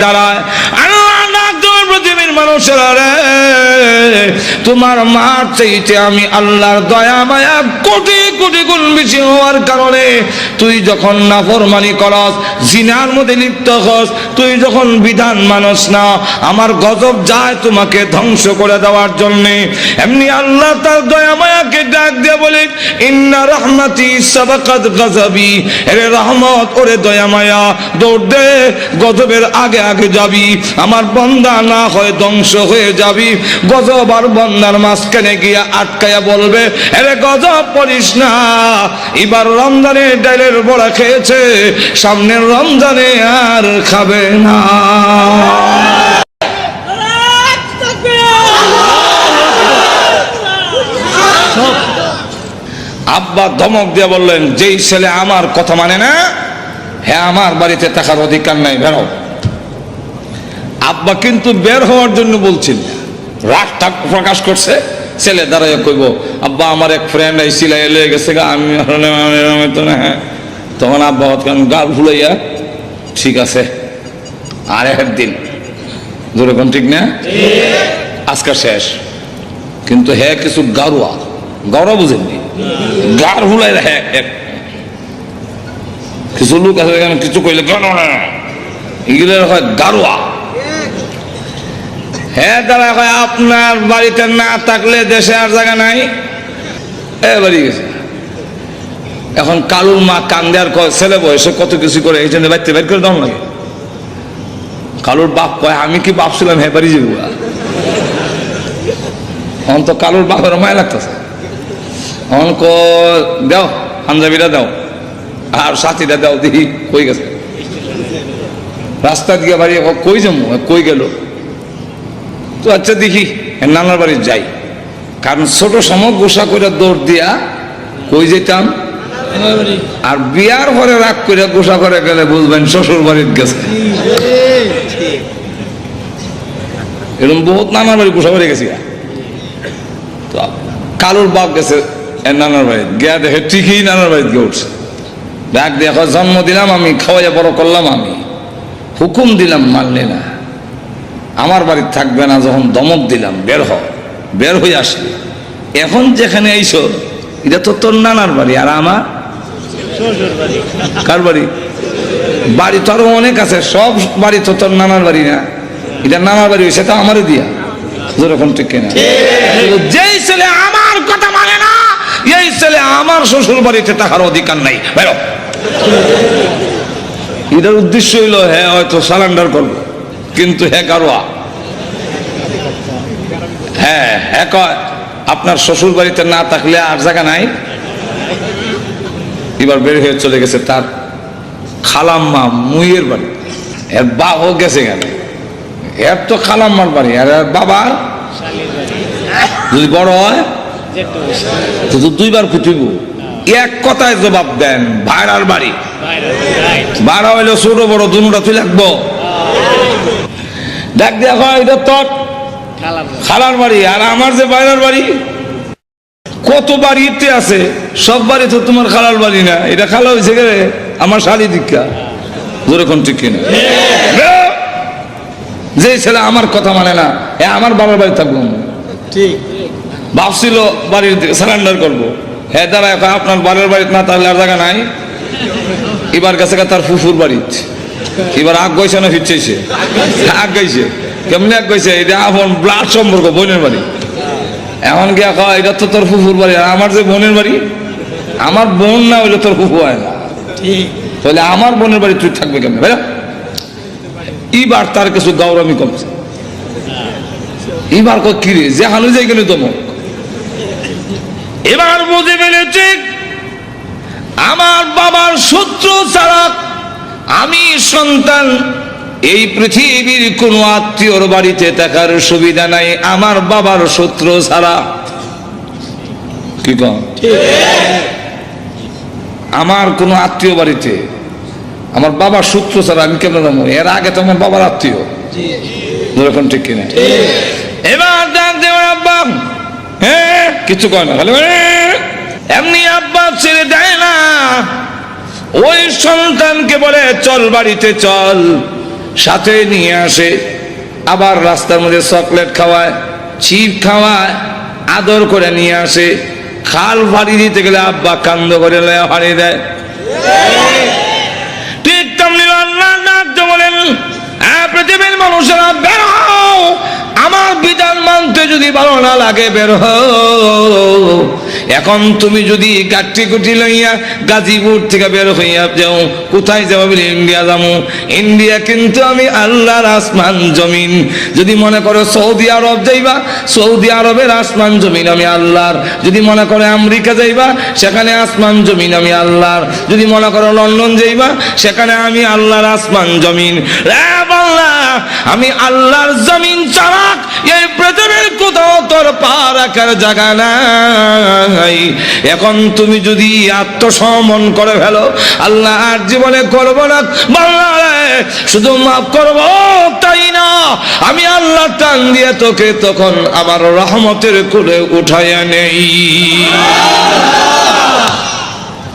দাঁড়ায়। তোমার মার চাইতে আমি আল্লাহর দয়া মায়া কোটি কোটি গুণ বেশি হওয়ার কারণে তুই যখন নাফরমানি করস, জিনার মধ্যে লিপ্ত হস, তুই যখন বিধান মানস না, আমার গজব যায় তোমাকে ধ্বংস করে দেওয়ার জন্যে। এমনি আল্লাহ তার দয়া মায়াকে ডাক দিয়ে বলে, ইন্না রহমাতি সাবাকাত গজবি এরে রহমত, ওরে দয়া মায়া, দৌড় দে, গজবের আগে আগে যাবি। আমার বন্দা না হয় ধ্বংস হয়ে যাবি। গজব আর বন্দার মাঝখানে গিয়া আটকায়া বলবে, এরে গজব পড়িস না। এবার রমজানে ডাইলের বড়া খেয়েছে, সামনের রমজানে আর খাবে না। আব্বা ধমক দিয়ে বললেন, যেই ছেলে আমার কথা মানে না হ্যাঁ আমার বাড়িতে থাকার অধিকার নাই, বেরো। আব্বা কিন্তু বের হওয়ার জন্য বলছিল। রাগ টাক প্রকাশ করছে ছেলে দাঁড়ায় কইব আব্বা আমার এক ফ্রেন্ড এই সিলাই এলে গেছে গা আমি না হ্যাঁ। তখন আব্বা হতকান গাল ভুলাইয়া ঠিক আছে আর এক একদিন যেরকম ঠিক না? আজকাল শেষ। কিন্তু হ্যাঁ কিছু গারুয়া গাওয়া বুঝেননি? গার ভুলাই হ্যাঁ এক কিছু লোক আছে কিছু কইলে কেন না এগুলো হয় গারুয়া। হ্যাঁ তারা কয় আপনার বাড়িতে না থাকলে দেশে আর জায়গা নাই? এ, বাড়ি গেছে। এখন কালুর মা কান্দে আর কয়, ছেলে বয়সে কত কিছু করে? এই জন্য বাড়িতে বের করে দাও লাগে কালুর বাপ কয়, আমি কি বাপ ছিলাম? হ্যাঁ বাড়ি যাব এখন তো কালুর বাপের মায় লাগতেছে। এখন ক দাও, পাঞ্জাবিটা দাও। আর সাথীটা দাও, দেখি, কই গেছে? রাস্তা দিয়ে বাড়ি, কই যাব? কই গেল? তো আচ্ছা দেখি নানার বাড়ি যাই। কারণ ছোট সময় গোসা করে দৌড় দিয়া কই যেতাম? আর বিয়ার পরে রাগ করে গোসা করে গেলে বুঝবেন শ্বশুর বাড়ির গেছে। এরকম বহুত নানার বাড়ি গোসা করে গেছি তো কালুর বাপ গেছে নানার বাড়ি। গিয়া দেখে ঠিকই নানার বাড়িতে গিয়ে উঠছে। ডাক দিয়ে জন্ম দিলাম আমি খাওয়াইয়া বড় করলাম আমি। হুকুম দিলাম মানলে না। আমার বাড়িতে থাকবে না যখন দমক দিলাম, বের হ। বের হয়ে আসলি এখন যেখানে এইছো এটা তো তোর নানার বাড়ি, আর আমার? কার বাড়ি? বাড়ি তো আরও অনেক আছে, সব বাড়ি তো তোর নানার বাড়ি না। এটা নানার বাড়ি সেটা আমারও দিয়া। যেরকম ঠিক কিনা? যেই ছেলে আমার কথা মানে না, এই ছেলে আমার শ্বশুর বাড়িতে থাকার অধিকার নাই। বেরো। এটার উদ্দেশ্য হইল হ্যাঁ হয়তো সারেন্ডার করব। কিন্তু হ্যাঁ হ্যাঁ হ্যাঁ আপনার শ্বশুর বাড়িতে না থাকলে আর জায়গা নাই? এবার বের হয়ে চলে গেছে তার খালাম্মা মুইয়ের বাড়ি। এর বাবাও গেছে গেল এর তো খালাম্মার বাড়ি আর এর বাবার যদি বড় হয় তো তো দুইবার ফুটিব। এক কথায় জবাব দেন ভাড়ার বাড়ি। ভাড়া হইলে ছোট বড় দুটা তুই লাগবো। ডাক কয় এটা তোর খালার বাড়ি। আর আমার যে বাইরের বাড়ি? কত বাড়িতে আছে সব বাড়ি তো তোমার খালার বাড়ি না। এটা খালা হয়েছে গেলে আমার শালি দীক্ষা। যেরকম ঠিক কিনা? যে ছেলে আমার কথা মানে না এ আমার বাবার বাড়ি থাকব ঠিক। ভাবছিল বাড়ির সারেন্ডার করব। হ্যাঁ দাঁড়া এখন আপনার বাড়ির বাড়িতে না তাহলে আর জায়গা নাই। এবার গা তার ফুফুর বাড়িতে। এবার আগ গইছে না ফিরছে আগ গাইছে কেমনি আগ গইছে এটা আপন ব্লাড সম্পর্ক বোনের বাড়ি। এমন গিয়া কয় এটা তো তোর ফুফুর বাড়ি আমার যে বোনের বাড়ি আমার বোন না হইলে তোর ফুফু হয় না। তাহলে আমার বোনের বাড়ি তুই থাকবে কেমন? ভাই এইবার তার কিছু গৌরবই কমছে। এবার কয় কিরে যে হানু যাই গেলে তমক এবার বুঝে ফেলেছে আমার বাবার শত্রু ছাড়া আমি সন্তান, এই পৃথিবীর কোন আত্মীয়র বাড়িতে থাকার সুবিধা নাই, আমার বাবার শত্রু ছাড়া। কি আমার কোনো আত্মীয় বাড়িতে আমার বাবার সূত্র ছাড়া আমি কেমন যাব এর আগে তো আমার বাবার আত্মীয়। যেরকম ঠিক কিনা? এবার আব্বা। হ্যাঁ কিছু কয় না, খালি হ্যাঁ। এমনি আব্বা ছেড়ে দেয় না। ওই সন্তানকে বলে চল বাড়িতে চল। সাথে নিয়ে আসে আবার রাস্তার মধ্যে চকলেট খাওয়ায় ছিপ খাওয়ায় আদর করে নিয়ে আসে। খাল ফাড়ি দিতে গেলে আব্বা কান্দ করে ফাড়ি দেয়। ঠিক তেমনি আল্লাহ ডাকতে বলেন "হ্যাঁ, পৃথিবীর মানুষেরা বের আমার বিধান মানতে যদি ভালো না লাগে বের এখন তুমি যদি গাঠি কুটি লইয়া গাজীপুর থেকে বের হইয়া যাও, কোথায় যাব বলে ইন্ডিয়া যাব ইন্ডিয়া কিন্তু আমি আল্লাহর আসমান জমিন। যদি মনে করো সৌদি আরব যাইবা, সৌদি আরবের আসমান জমিন আমি আল্লাহর। যদি মনে করো আমেরিকা যাইবা, সেখানে আসমান জমিন আমি আল্লাহর। যদি মনে করো লন্ডন যাইবা, সেখানে আমি আল্লাহর আসমান জমিন। আমি আল্লাহর জমিন চালাক এই পৃথিবীর কোথাও তোর পা রাখার জায়গা নাই এখন তুমি যদি আত্মসমন করে ফেলো আল্লাহ আর জীবনে করব না বাংলা শুধু মাফ করব, তাই না? আমি আল্লাহ টান দিয়ে তোকে তখন আমার রহমতের কোলে উঠাইয়া নেই।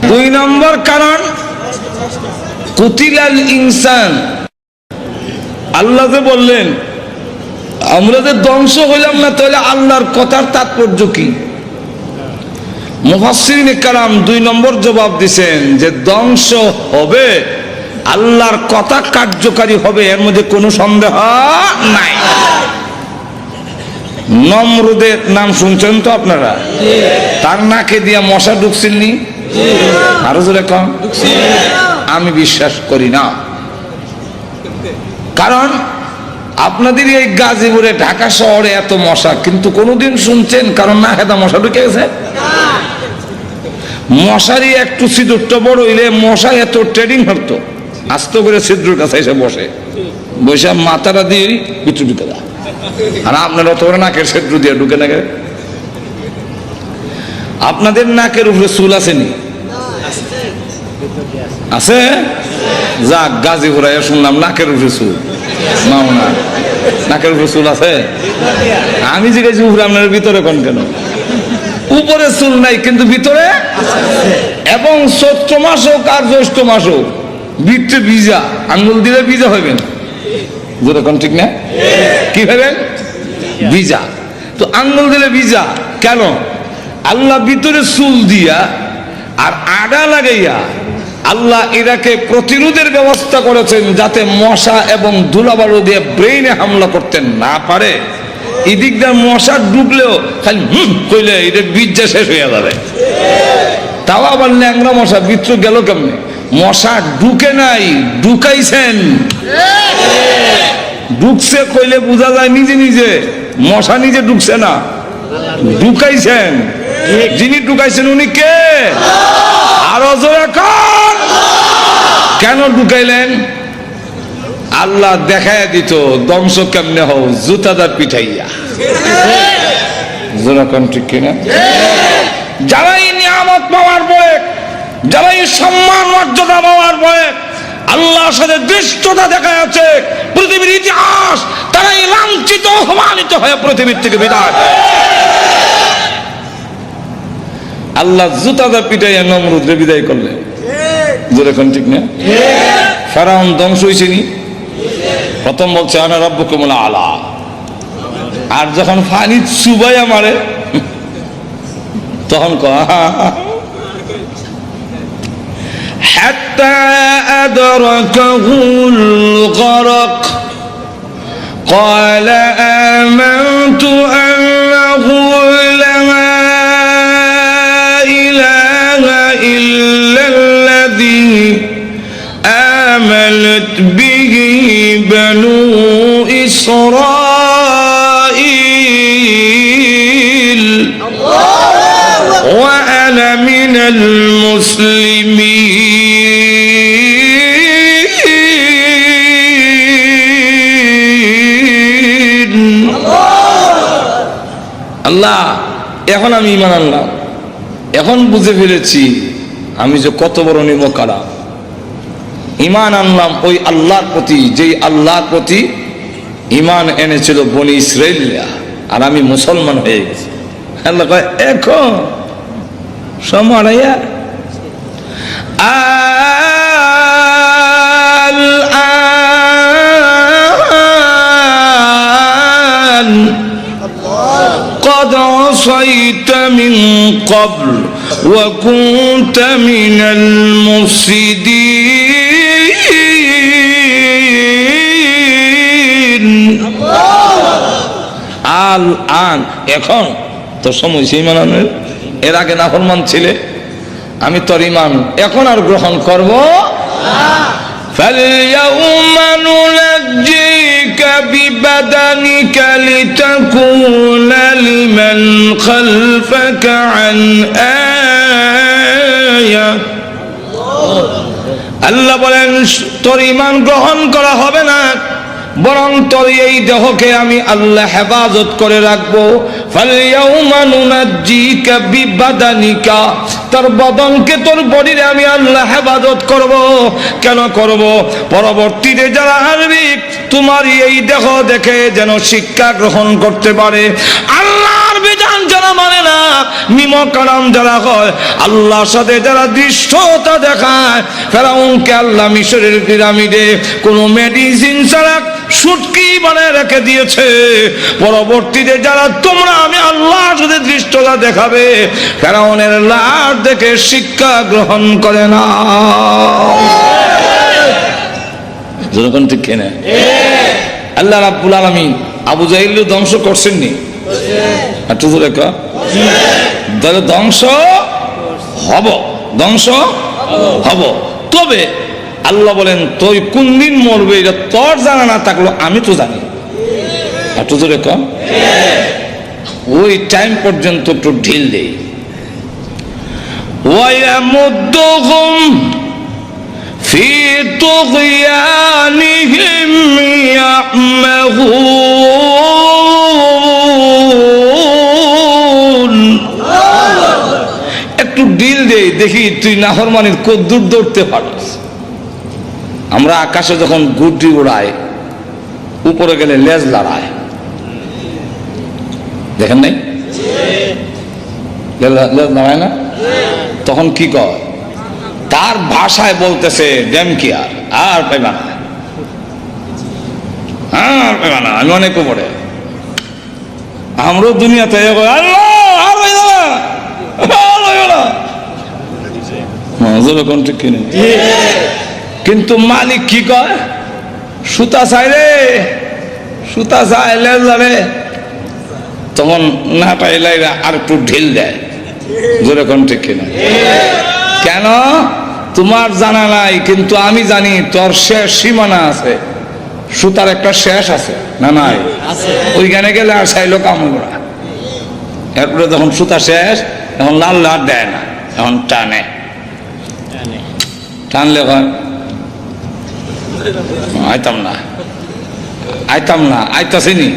দুই নম্বর কারণ, কুতিলাল ইনসান। আল্লাহ যে বললেন, আমরা যে ধ্বংস হইলাম না, তাহলে আল্লাহর কথার তাৎপর্য কি? মুফাসসিরিন কালাম দুই নম্বর জবাব দিছেন যে ধ্বংস হবে, আল্লাহর কথা কার্যকারী হবে, এর মধ্যে কোনো সন্দেহ নাই। নমরুদের নাম শুনছেন তো আপনারা? তার নাকে দিয়া মশা ঢুকছিলনি? আরও জোরে আমি বিশ্বাস করি না। কারণ আপনাদের এই গাজীপুরে, ঢাকা শহরে এত মশা, কিন্তু কোনোদিন শুনছেন কারণ না খেতা মশা ঢুকে গেছে? মশারি একটু ছিদ্রটা বড় হইলে মশা এত ট্রেডিং হতো আস্ত করে ছিদ্রর কাছে এসে বসে। বসে মাথাটা দিয়ে ভিতরে ঢুকে দেয় আর আপনার অত করে নাকের ছিদ্র দিয়ে ঢুকে নাকে আপনাদের নাকের উপরে চুল আসেনি? আছে? যাক, গাজী ঘুরাইয়া শুনলাম, নাকের উপরে চুল। মাওনা, নাকের উপরে চুল আছে? আমি জিজ্ঞাসি উপরে আপনার ভিতরে কোন কেন? উপরে চুল নাই, কিন্তু ভিতরে এবং চৈত্র মাস হোক আর জ্যৈষ্ঠ মাস হোক ভিতরে ভিজা, আঙ্গুল দিলে ভিজা হইবেন। যেরকম ঠিক না? কি ভাবেন ভিজা। তো আঙ্গুল দিলে ভিজা, কেন? আল্লাহ ভিতরে চুল দিয়া আর আগা লাগাইয়া আল্লাহ এরাকে প্রতিরোধের ব্যবস্থা করেছেন যাতে মশা এবং ধুলাবালু দিয়ে ব্রেইনে হামলা করতে না পারে। এদিক দিয়ে মশা ডুবলেও খালি হুম কইলে এটা বীজা শেষ হয়ে যাবে। তাও আবার ল্যাংরা মশা বিত্র গেল কেমনে? মশা ঢুকে নাই, ঢুকাইছেন। ঢুকছে কইলে বোঝা যায় নিজে নিজে, মশা নিজে ঢুকছে না, ঢুকাইছেন। যিনি ঢুকাইছেন উনি কে? আরও জোরে কেন ঢুকাইলেন? আল্লাহ দেখায় দিত ধ্বংস কেমনে হও? জুতাদার পিঠাইয়া। জোরা কোন ঠিক কিনা? যারাই নিয়ামত পাওয়ার পরে যারাই সম্মান মর্যাদা পাওয়ার পরে আল্লাহর সাথে দৃষ্টতা দেখা যাচ্ছে পৃথিবীর ইতিহাস তারাই লাঞ্ছিত অপমানিত হয়ে পৃথিবীর থেকে বিদায়। আল্লাহ জুতাদা পিটাইয়া নমরুদ্রে বিদায় করলেন। যেরকম ঠিক না ফেরাউন ধ্বংস হয়েছে নি? প্রথম বলছে আনা রব্য কমলা আলা আর যখন ফানি চুবাই আমারে তখন ক حتى أدركه الغرق قال آمنت أنه لا إله إلا إسرائيل وأنا من المسلمين আল্লাহ এখন আমি ইমান আনলাম এখন বুঝে ফেলেছি আমি যে কত বড় নিমকারা ইমান আনলাম ওই আল্লাহর প্রতি যেই আল্লাহর প্রতি ইমান এনেছিল বনি ইসরা আর আমি মুসলমান হয়ে গেছি। এখন সময় قد عصيت من قبل وكنت আল আন এখন তো সময় সেই মানানোর এর আগে নাফরমান ছিলে আমি তোর ইমান এখন আর গ্রহণ করব فاليوم ننجيك ببدنك لتكون لمن خلفك عن آية আল্লাহ বলেন তোর ইমান গ্রহণ করা হবে না বরং এই দেহকে আমি আল্লাহ হেফাজত করে রাখব। তোর বদনকে তোর বডিরে আমি আল্লাহ হেফাজত করব। কেন করব? পরবর্তীতে যারা আসবি তোমার এই দেহ দেখে যেন শিক্ষা গ্রহণ করতে পারে। আল্লাহর বিধান যারা মানে না মিম কালাম যারা হয়, আল্লাহর সাথে যারা দৃশ্যতা দেখায়, ফেরাউনকে আল্লাহ মিশরের পিরামিডে কোনো মেডিসিন ছাড়া সুটকি বানায় রেখে দিয়েছে। পরবর্তীতে যারা তোমরা, আমি আল্লাহর সাথে দৃষ্টতা দেখাবে, ফেরাউনের লাশ দেখে শিক্ষা গ্রহণ করে না। যেরকম ঠিক কেনে? আল্লাহ রাব্বুল আলামিন আবু জাহিল ধ্বংস করছেননি। একটু তাহলে ধ্বংস হব। ধ্বংস হব। তবে আল্লাহ বলেন তুই কোন দিন মরবে এটা তোর জানা না থাকলো আমি তো জানি একটু জোরে ক ওই টাইম পর্যন্ত একটু ঢিল দেই ويمدهم في طغيانهم يعمهون একটু ডিল দেই দেখি তুই নাহরমানির কদ্দুর দৌড়তে পারস আমরা আকাশে যখন গুড্ডি উড়াই, উপরে গেলে লেজ লড়ায় দেখেন নাই? লেজ লড়ায় না? তখন কি কয়? তার ভাষায় বলতেছে ড্যাম কি আর? আর পাইবা আর পাইবা আমি অনেক উপরে। আমরাও দুনিয়াতে আল্লাহ, আর পাইবা না। আর পাইবা না। যেরকম ঠিক কিনে? কিন্তু মালিক কি কয়? সুতা চাই রে সুতা চাই রে তখন না পাইলাই আর একটু ঢিল দেয়। যেরকম ঠিক কিনা? কেন? তোমার জানা নাই কিন্তু আমি জানি তোর শেষ সীমানা আছে। সুতার একটা শেষ আছে না নাই? ওইখানে গেলে আর চাইলো কামড়া এরপরে যখন সুতা শেষ এখন লাল লাল দেয় না এখন টানে। টানলে হয়। আইতাম না। আইতাম না আইতাছিনি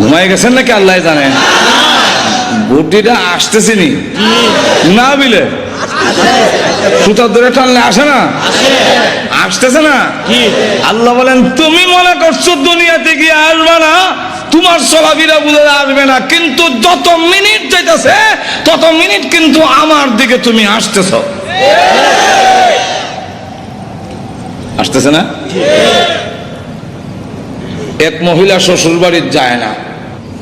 ঘুমাই গেছেন নাকি আল্লাহ জানে? বুদ্ধিটা আসতেছিনি না। বিলে ধরে টানলে আসে না? আসতেছে না? আল্লাহ বলেন, তুমি মনে করছ দুনিয়াতে গিয়ে আসবে না? তোমার চলাফেরা বুঝে আসবে না। কিন্তু যত মিনিট যাইতেছে, তত মিনিট কিন্তু আমার দিকে তুমি আসতেছ। আসতেছে না? এক মহিলা শ্বশুর বাড়ির যায় না।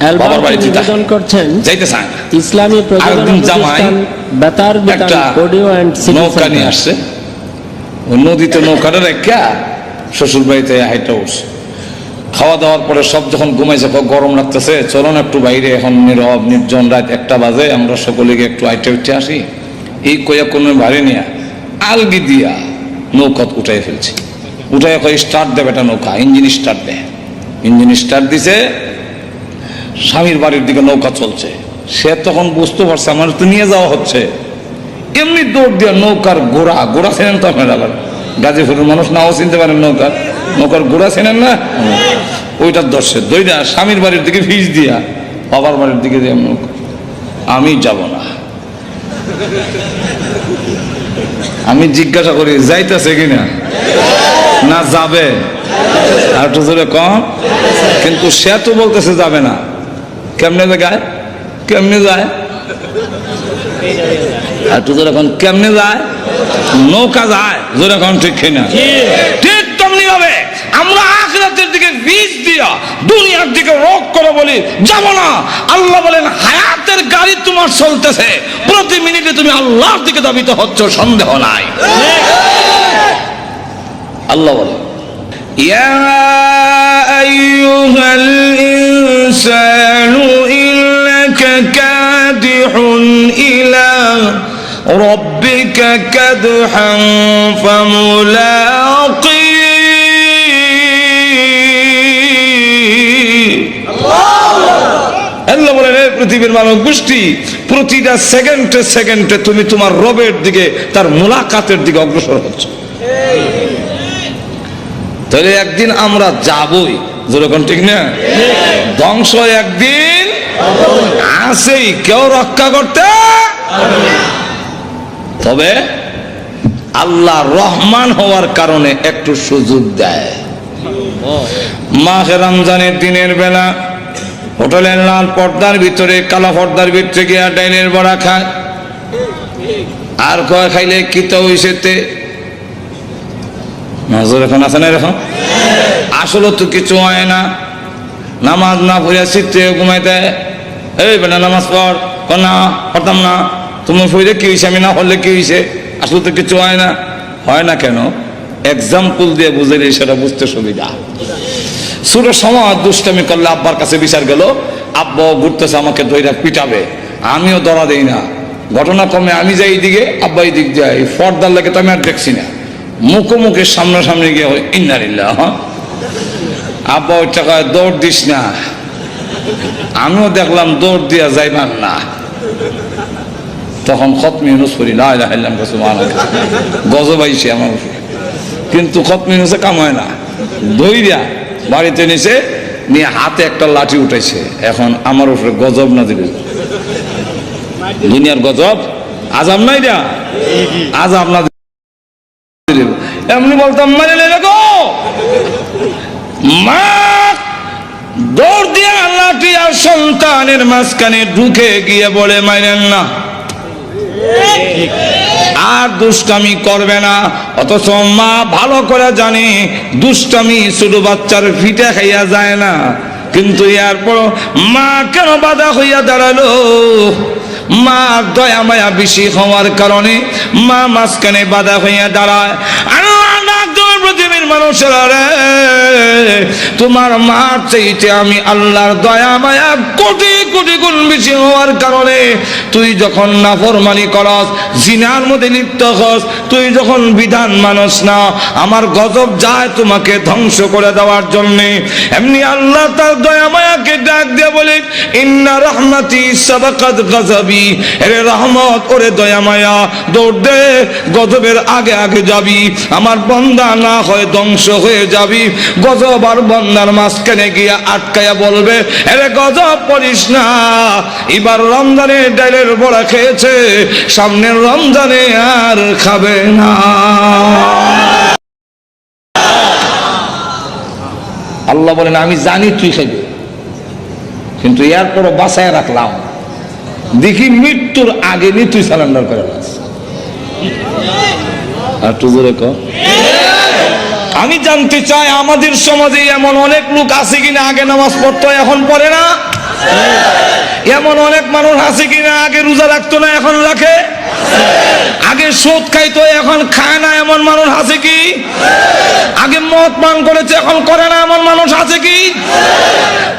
অ্যালবাম বাবার বাড়িতে করছেন যাইতে চায় না। ইসলামী আরেকদিন জামাই বেতার একটা বেতার অডিও অ্যান্ড নৌকা নিয়ে আসছে। নদীতে নৌকাটা রেখা শ্বশুর বাড়িতে হাইটা উঠছে। খাওয়া দাওয়ার পরে সব যখন ঘুমাইছে গরম লাগতেছে চলুন একটু বাইরে এখন নীরব নির্জন রাত একটা বাজে আমরা সকলে একটু আইটে উঠে আসি। এই কয়া কোনো বাড়ি নিয়ে আলগি দিয়া নৌকা উঠাই ফেলছে। উঠাই কয় স্টার্ট দেবে একটা নৌকা ইঞ্জিন স্টার্ট দেয় ইঞ্জিন স্টার্ট দিছে, স্বামীর বাড়ির দিকে নৌকা চলছে। সে তখন বুঝতে পারছে, আমার তো নিয়ে যাওয়া হচ্ছে। এমনি দৌড় দিয়ে নৌকার গোড়া গোড়া চেনেন তো আপনারা আবার? গাজীপুরের মানুষ নাও চিনতে পারেন নৌকার। নৌকার গোড়া চেনেন না? ওইটার দর্শে দইটা স্বামীর বাড়ির দিকে ভিজ দিয়া, বাবার বাড়ির দিকে দিয়ে নৌকা আমি যাব না। আমি জিজ্ঞাসা করি, যাইতেছে কিনা? না যাবে। আর একটু জোরে কম। কিন্তু সে তো বলতেছে যাবে না। কেমনে যায় কেমনে যায়? আর তুই এখন কেমনে যায়? নৌকা যায়। যেরকম ঠিক কিনা? ঠিক তেমনি হবে আমরা আখরে আখিরাতের দিকে বীজ দিয়া দুনিয়ার দিকে রোগ করে বলি, যাব না। আল্লাহ বলেন, হায়াতের গাড়ি তোমার চলতেছে। প্রতি মিনিটে তুমি আল্লাহর দিকে দাবিত হচ্ছ, সন্দেহ নাই। আল্লাহ বলে يا أيها الإنسان إنك كادح إلى ربك كدحا فملاقيه আল্লাহ বলেন "হে পৃথিবীর মানব গোষ্ঠী প্রতিটা সেকেন্ডে সেকেন্ডে তুমি তোমার রবের দিকে তার মোলাকাতের দিকে অগ্রসর হচ্ছ তাহলে একদিন আমরা যাবই। যেরকম ঠিক না? ধ্বংস একদিন আসেই, কেউ রক্ষা করতে তবে আল্লাহ রহমান হওয়ার কারণে একটু সুযোগ দেয়। মাহে রমজানের দিনের বেলা হোটেলের লাল পর্দার ভিতরে, কালো পর্দার ভিতরে গিয়া ডাইনের বড়া খায়। আর কয় খাইলে কি তো? হইছেতে নজর এখন আছে না এরকম? আসলে তো কিছু হয় না। নামাজ না পড়িয়া চিত্রে ঘুমাইতে, এই বেটা, নামাজ পড় না, পড়তাম না। তুমি পড়লে কি হয়েছে আমি না পড়লে কি হয়েছে আসলে তো কিছু হয় না। হয় না কেন? এক্সাম্পল দিয়ে বুঝাইলে সেটা বুঝতে সুবিধা। ছোট সময় দুষ্টামি করলে আব্বার কাছে বিচার গেল। আব্বা ঘুরতেছে, আমাকে দইরা পিটাবে। আমিও ধরা দেই না। ঘটনা কমে আমি যাই এইদিকে আব্বা এই দিক যাই ফর্দার লাগে তো আমি আর দেখছি না। মুখোমুখি সামনাসামনি গিয়ে ইন্নারিল্লাহ হ্যাঁ? আব্বা, ওই টাকায় দৌড় দিস না। আমিও দেখলাম দৌড় দিয়া যাইবার না। তখন খতমি ইউনুস করি কাছে গজব আইছে আমার কিন্তু খতমি ইউনুসে কাম হয় না। দইরা বাড়িতে নিছে, নিয়ে হাতে একটা লাঠি উঠেছে এখন আমার উপরে গজব না দিবে দুনিয়ার গজব, আজাব নাই দিয়া আজাব না দিলে এমনি বলতাম, মারে লে গো! মা, দৌড় দিয়ে লাঠি আর সন্তানের মাঝখানে ঢুকে গিয়ে বলে না। আর দুষ্টামি করবে না। অথচ মা ভালো করে জানে, দুষ্টামি বাচ্চার ফিটে খাইয়া যায় না। কিন্তু এরপর মা কেন বাধা হইয়া দাঁড়াল? মা দয়া মায়া বেশি হওয়ার কারণে মা মাঝখানে বাধা হইয়া দাঁড়ায়। দেওয়ার পৃথিবীর মানুষেরা রে, তোমার মার চাইতে আমি আল্লাহর দয়া মায়া কোটি কোটি গুণ বেশি হওয়ার কারণে তুই যখন নাফরমানি করস, জিনার মধ্যে লিপ্ত হস, তুই যখন বিধান মানস না, আমার গজব যায় তোমাকে ধ্বংস করে দেওয়ার জন্য। এমনি আল্লাহ তার দয়া মায়াকে ডাক দিয়ে বলে, ইন্না রহমাতি সাবাকাত গজবি এরে রহমত, ওরে দয়া মায়া, দৌড় দে, গজবের আগে আগে যাবি। আমার বন্দা না হয় ধ্বংস হয়ে যাবি। গজব আর বন্দার মাঝখানে গিয়া আটকায়া বলবে, এরে গজব পড়িস না। এবার রমজানে ডাইলের বড়া খেয়েছে, সামনের রমজানে আর খাবে না। আল্লাহ বলেন, আমি জানি তুই খাইবে কিন্তু এরপরও বাসায় রাখলাম। দেখি মৃত্যুর আগে নি তুই সারেন্ডার করে আর তুই জোরে কর আমি জানতে চাই আমাদের সমাজে এমন অনেক লোক আছে কিনা? আগে নামাজ পড়তো এখন পড়ে না? এমন অনেক মানুষ আছে কিনা? আগে রোজা রাখতো না এখন রাখে? আগে সুদ খাইতো, এখন খায় না এমন মানুষ আছে কি? আগে মদ পান করেছে, এখন করে না এমন মানুষ আছে কি?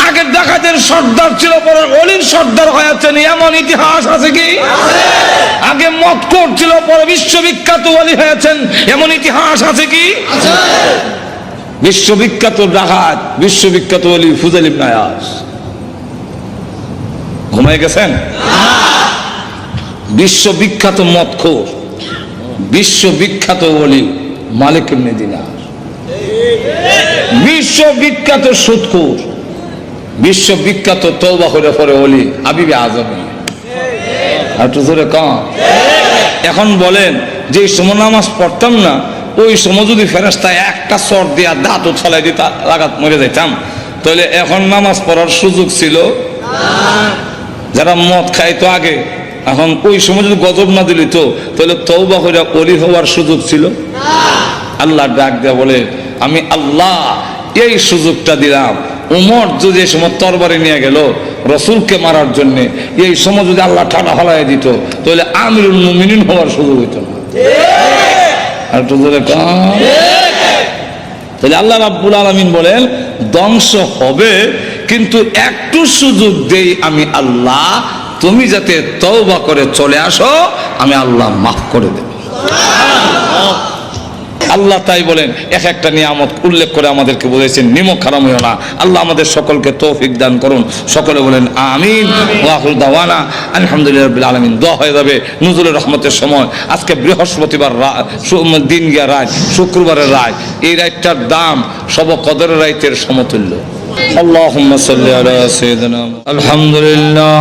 আগে ডাকাতের সর্দার ছিল, পরে অলির সর্দার হয়েছেন এমন ইতিহাস আছে কি? আগে মদ ছিল, পরে বিশ্ববিখ্যাত অলি হয়েছেন এমন ইতিহাস আছে কি? বিশ্ববিখ্যাত ডাকাত, বিশ্ববিখ্যাত অলি ফুজালিম নায়াস ঘুমাই গেছেন? বিশ্ববিখ্যাত মদখোর, বিশ্ববিখ্যাত বলি মালিক ইবনে দিনার। বিশ্ববিখ্যাত সুদখোর বিশ্ববিখ্যাত তৌবা করে পরে বলি হাবিবে আজমি একটু কম এখন বলেন যে সময় নামাজ পড়তাম না, ওই সময় যদি ফেরেস্তা একটা চর দিয়া দাঁত ছলাই দিতা লাগাত মরে যাইতাম। তাহলে এখন নামাজ পড়ার সুযোগ ছিল? যারা মদ খাইতো আগে এখন ওই সময় যদি গজব না দিলি তো, তাহলে তৌবা করে অলি হওয়ার সুযোগ ছিল? আল্লাহ ডাক দেয়া বলে, আমি আল্লাহ এই সুযোগটা দিলাম। উমর যদি এই সময় তরবারি নিয়ে গেল, রসুলকে মারার জন্যে, এই সময় যদি আল্লাহ ঠাডা হলাই দিত, তাহলে আমিরুল মুমিনিন হওয়ার সুযোগ হইতো না। আর জোরে তাহলে আল্লাহ রাব্বুল আলমিন বলেন, ধ্বংস হবে, কিন্তু একটু সুযোগ দেই আমি আল্লাহ তুমি যাতে তওবা করে চলে আসো, আমি আল্লাহ মাফ করে দেব। আল্লাহ তাই বলেন, এক একটা নিয়ামত উল্লেখ করে আমাদেরকে বলেছেন, নিমক খারাপ হইও না। আল্লাহ আমাদের সকলকে তৌফিক দান করুন। সকলে বলেন, আমিন। ওয়াহুল দাওয়ানা। আলহামদুলিল্লাহ রবিল আলমিন। দোয়া হয়ে যাবে নজরুল রহমতের সময়। আজকে বৃহস্পতিবার দিন গিয়া রায়, শুক্রবারের রায়। এই রায়টার দাম সব কদর রাইতের সমতুল্য আল্লাহ আলহামদুলিল্লাহ।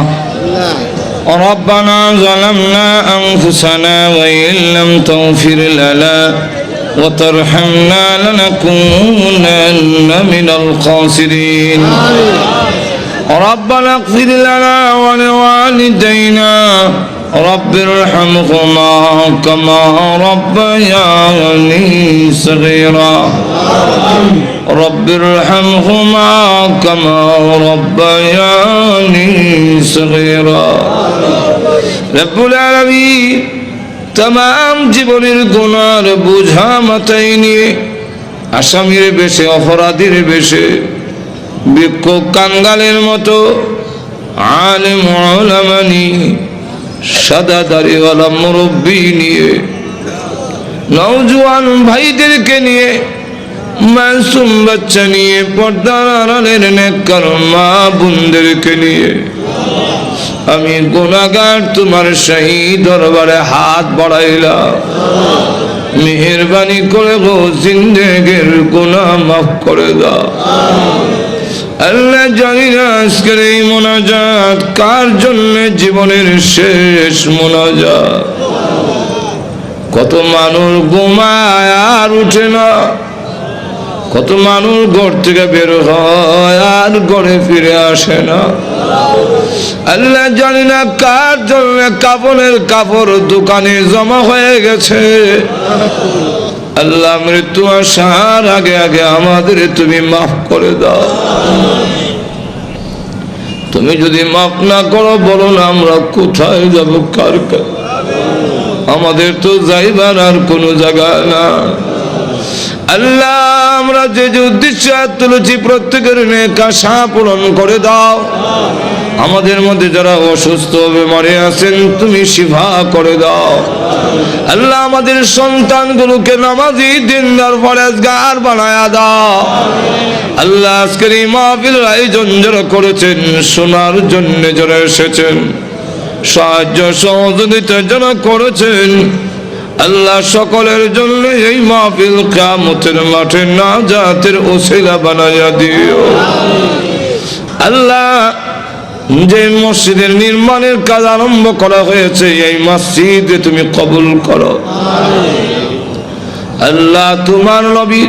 ربنا ظلمنا أنفسنا وإن لم تغفر لنا وترحمنا لنكونن من الخاسرين. ربنا اغفر لنا ولوالدينا. رب ارحمهما كما ربياني صغيرا. رب ارحمهما كما ربياني صغيرا رب العالمين তাম জীবনের গুণার বোঝা মাথায় নিয়ে আসামির বেশে অপরাধীর বেশে বিক্ষোভ কাঙ্গালের মতো আলেম ওলামানি সাদা দাড়িওয়ালা মুরব্বী নিয়ে নওজোয়ান ভাইদেরকে নিয়ে মাসুম বাচ্চা নিয়ে পর্দার আড়ালের নেকর মা বোনদেরকে নিয়ে। আমি গুণাগার তোমার সেই দরবারে হাত বাড়াইলাম। মেহরবানি করে গো জিন্দেগের গুণা মাফ করে দাও। আল্লাহ জানি না আজকের এই মোনাজাত কার জন্য জীবনের শেষ মোনাজাত। কত মানুষ ঘুমায় আর উঠে না। কত মানুষ ঘর থেকে বের হয় আর ঘরে ফিরে আসে না। আল্লাহ জানি না কার জন্য কাপড়ের কাপড় দোকানে জমা হয়ে গেছে। আল্লাহ মৃত্যু আসার আগে আগে আমাদের তুমি মাফ করে দাও। তুমি যদি মাফ না করো, বলো না আমরা কোথায় যাব, কার আমাদের তো যাইবার আর কোনো জায়গা না। আল্লাহ, আমরা যে যে উদ্দেশ্যে তুলেছি প্রত্যেকের নেকাশা পূরণ করে দাও। আমাদের মধ্যে যারা অসুস্থ বেমারে আছেন, তুমি শিফা করে দাও। আল্লাহ, আমাদের সন্তানগুলোকে নামাজি, দিনদার, ফরেজগার বানায়া দাও। আল্লাহ, আজকের এই মাহফিল আয়োজন যারা করেছেন, শোনার জন্য যারা এসেছেন, সাহায্য সহযোগিতা যারা করেছেন আল্লাহ সকলের জন্য এই মাহফিল কামতের মাঠে না জাতের ওসিলা বানাইয়া দিও। আল্লাহ যে মসজিদের নির্মাণের কাজ আরম্ভ করা হয়েছে, এই মসজিদে তুমি কবুল করো। আল্লাহ তোমার নবী,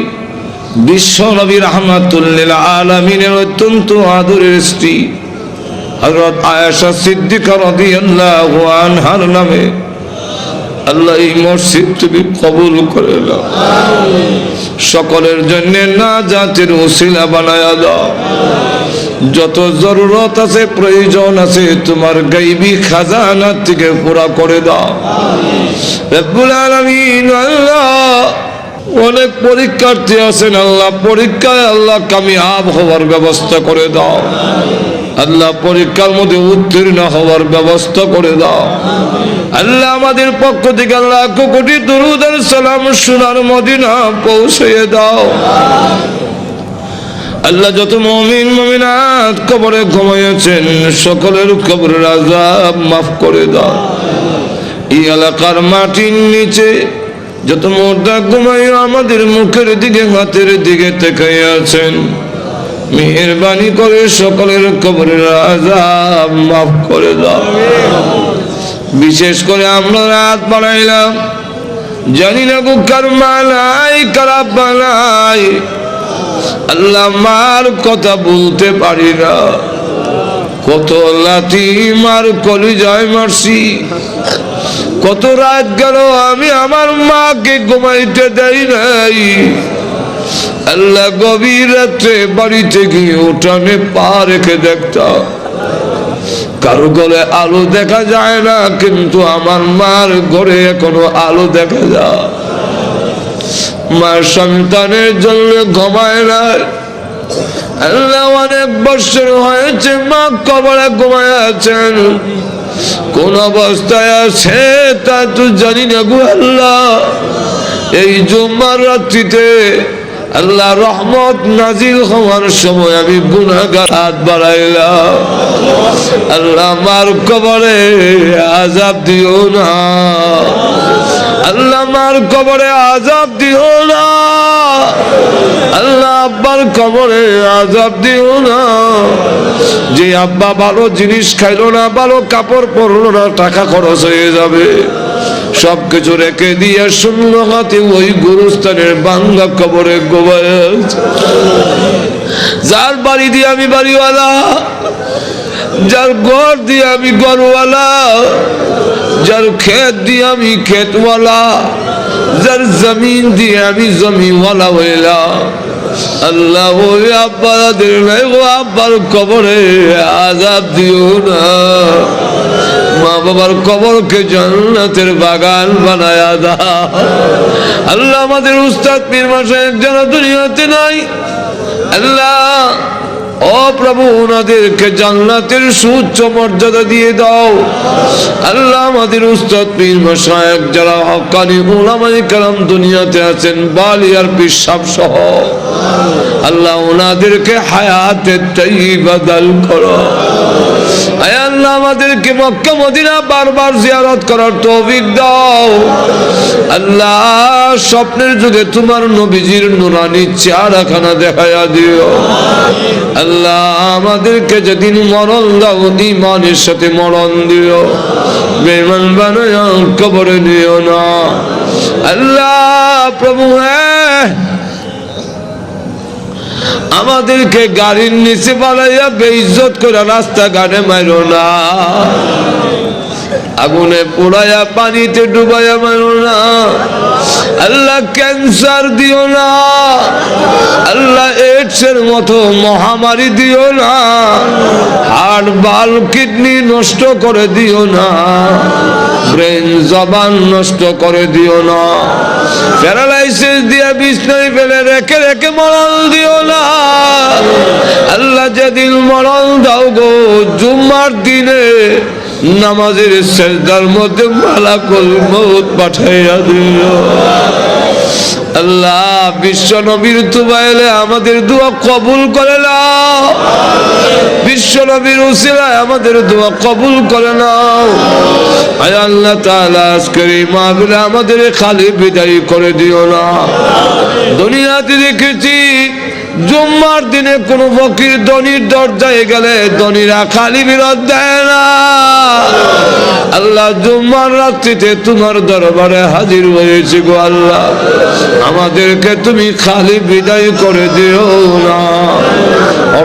বিশ্ব নবী রহমাতুল্লিল আলমিনের অত্যন্ত আদরের স্ত্রী হজরত আয়েশা সিদ্দিকা রাদিয়াল্লাহু আনহার নামে আল্লাহ এই মসজিদ তুমি কবুল করে দাও সকলের জন্য না জাতির উসিলা বানায়া দাও। যত জরুরত আছে, প্রয়োজন আছে, তোমার গাইবি খাজানা থেকে পুরা করে দাও। রব্বুল আলামিন, আল্লাহ অনেক পরীক্ষার্থী আছেন, আল্লাহ পরীক্ষায় আল্লাহ কামিয়াব হওয়ার ব্যবস্থা করে দাও। আল্লাহ পরীক্ষার মধ্যে উত্তীর্ণ হওয়ার ব্যবস্থা করে দাও। আল্লাহ আমাদের পক্ষ থেকে আল্লাহ কোটি দুরুদার সালাম সোনার মদিনা পৌঁছে দাও। আল্লাহ যত মমিন, মমিনাত কবরে ঘুমাইয়েছেন সকলের কবরের আজাব মাফ করে দাও। এই এলাকার মাটির নিচে যত মোর্দা ঘুমাই আমাদের মুখের দিকে, হাতের দিকে তেকাই আছেন মেহরবানি করে সকলের কবরের আজাব মাফ করে দাও। বিশেষ করে আমরা রাত বানাইলাম জানি না গো কার মালাই খারাপ বানাই আল্লাহ মার কথা বলতে পারি না। কত লাথি মার কলিজায় মারছি। কত রাত গেল, আমি আমার মাকে ঘুমাইতে দেই নাই। আল্লাহ গভীর রাত্রে বাড়িতে গিয়ে উঠানে পা রেখে দেখতাম কারও গলে আলো দেখা যায় না, কিন্তু আমার মার ঘরে এখনও আলো দেখা যায়। মার সন্তানের জন্য ঘুমায় না। আল্লাহ অনেক বছর হয়েছে, মা কবরে ঘুমায় আছেন। কোন অবস্থায় আছে তা তো জানি না গো আল্লাহ। এই জুম্মার রাত্রিতে আল্লাহ রহমত নাজিল হওয়ার সময় আমি গুনাগার হাত বাড়াইলাম। আল্লাহ মার কবরে আজাব দিও না। আল্লাহ মার কবরে আজাব দিও না। আল্লাহ আব্বার কবরে আজাব দিও না। যে আব্বা ভালো জিনিস খাইলো না, ভালো কাপড় পরলো না, টাকা খরচ হয়ে যাবে। সবকিছু রেখে দিয়ে শূন্য হাতে ওই গুরুস্থানের বাঙ্গা কবরে গোবায় যার বাড়ি দিয়ে আমি বাড়িওয়ালা, যার ঘর দিয়ে আমি ঘরওয়ালা, যার ক্ষেত দিয়ে আমি ক্ষেতওয়ালা, যার জমিন দিয়ে আমি জমিওয়ালা হইলাম আল্লাহ ওই আব্বাদের নাই ও আব্বার কবরে আজাব দিও না। মা বাবার কবরকে জান্নাতের বাগান বানায়া দাও। আল্লাহ আমাদের উস্তাদ পীর মাসায় যারা দুনিয়াতে নাই। আল্লাহ, ও প্রভু, ওনাদেরকে জান্নাতের সুউচ্চ মর্যাদা দিয়ে দাও। আল্লাহ আমাদের উস্তাদ পীর মশায়েক যারা হকানি ওলামাই কালাম দুনিয়াতে আছেন বালিয়ার পিসাব সহ। আল্লাহ, ওনাদেরকে হায়াতের তাইবা দাল করো। আমাদেরকে মক্কা, মদিনা বারবার জিয়ারত করার তৌফিক দাও। আল্লাহ, স্বপ্নের যুগে তোমার নবীজির নুরানি চেহারাখানা দেখায়া দিও। আল্লাহ, আমাদেরকে যেদিন মরণ দাও ইমানের সাথে মরণ দিও। বেমান বানায় কবরে দিও না। আল্লাহ, প্রভু হ্যাঁ আমাদেরকে গাড়ির নিচে বানাইয়া বেইজ্জত করে রাস্তাঘাটে মারো না। আগুনে পোড়াইয়া পানিতে ডুবাইয়া মারো না। আল্লাহ ক্যান্সার দিও না। আল্লাহ এইডস এর মতো মহামারী দিও না। হার্ট, বাল, কিডনি নষ্ট করে দিও না। ব্রেন, জবান নষ্ট করে দিও না। প্যারালাইসিস দিয়ে বিছনায় ফেলে রেখে রেখে মরণ দিও না। আল্লাহ যেদিন মরণ দাও গো, জুম্মার দিনে নামাজের শেষদার মধ্যে মালাকুল মত পাঠাইয়া দিও। আল্লাহ, বিশ্ব নবীর তুবাইলে আমাদের দোয়া কবুল করে না বিশ্ব নবীর উসিলায় আমাদের দোয়া কবুল করে আয় আল্লাহ তাআলা, আজকের এই মাহফিলে আমাদের খালি বিদায় করে দিও না। দুনিয়াতে দেখেছি জুম্মার দিনে কোন ফকির ধনির দরজায় গেলে ধনীরা খালি বিরত দেয় না আল্লাহ জুম্মার রাত্রিতে তোমার দরবারে হাজির হয়েছি গো আল্লাহ আমাদেরকে তুমি খালি বিদায় করে দিও না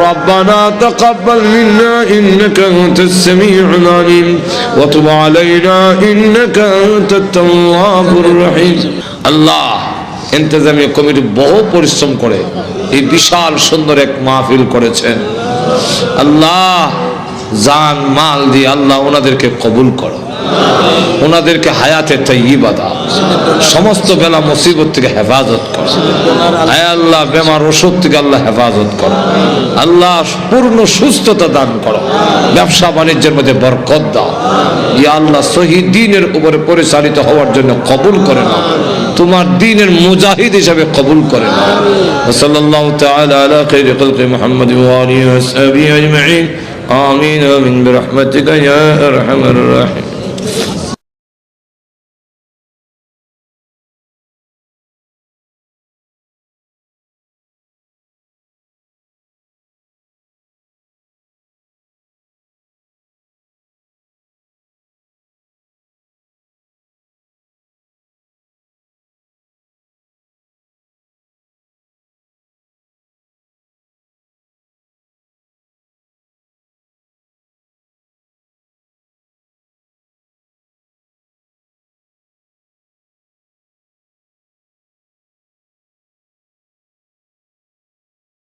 ربنا تقبل منا إنك أنت السميع العليم وتب علينا إنك أنت التواب الرحيم الله ইন্তজামিয়া কমিটি বহু পরিশ্রম করে, এই বিশাল সুন্দর এক মাহফিল করেছেন আল্লাহ জান, মাল দিয়ে আল্লাহ ওনাদেরকে কবুল করো। ওনাদেরকে হায়াতের তাইবা দাও সমস্ত বেলা মুসিবত থেকে হেফাজত করো হায় আল্লাহ বেমার ওষুধ থেকে আল্লাহ হেফাজত করো আল্লাহ পূর্ণ সুস্থতা দান করো ব্যবসা বাণিজ্যের মধ্যে বরকত দাও ইয়া আল্লাহ শহীদ দিনের উপরে পরিচালিত হওয়ার জন্য কবুল করে নাও তোমার দিনের মুজাহিদ হিসাবে কবুল করে নাও সাল্লাল্লাহু তাআলা আলা খাইরি খালকি মুহাম্মদ ওয়া আলিহি ওয়া সাহবিহি আজমাইন آمين آمين برحمتك يا أرحم الراحمين Thank you.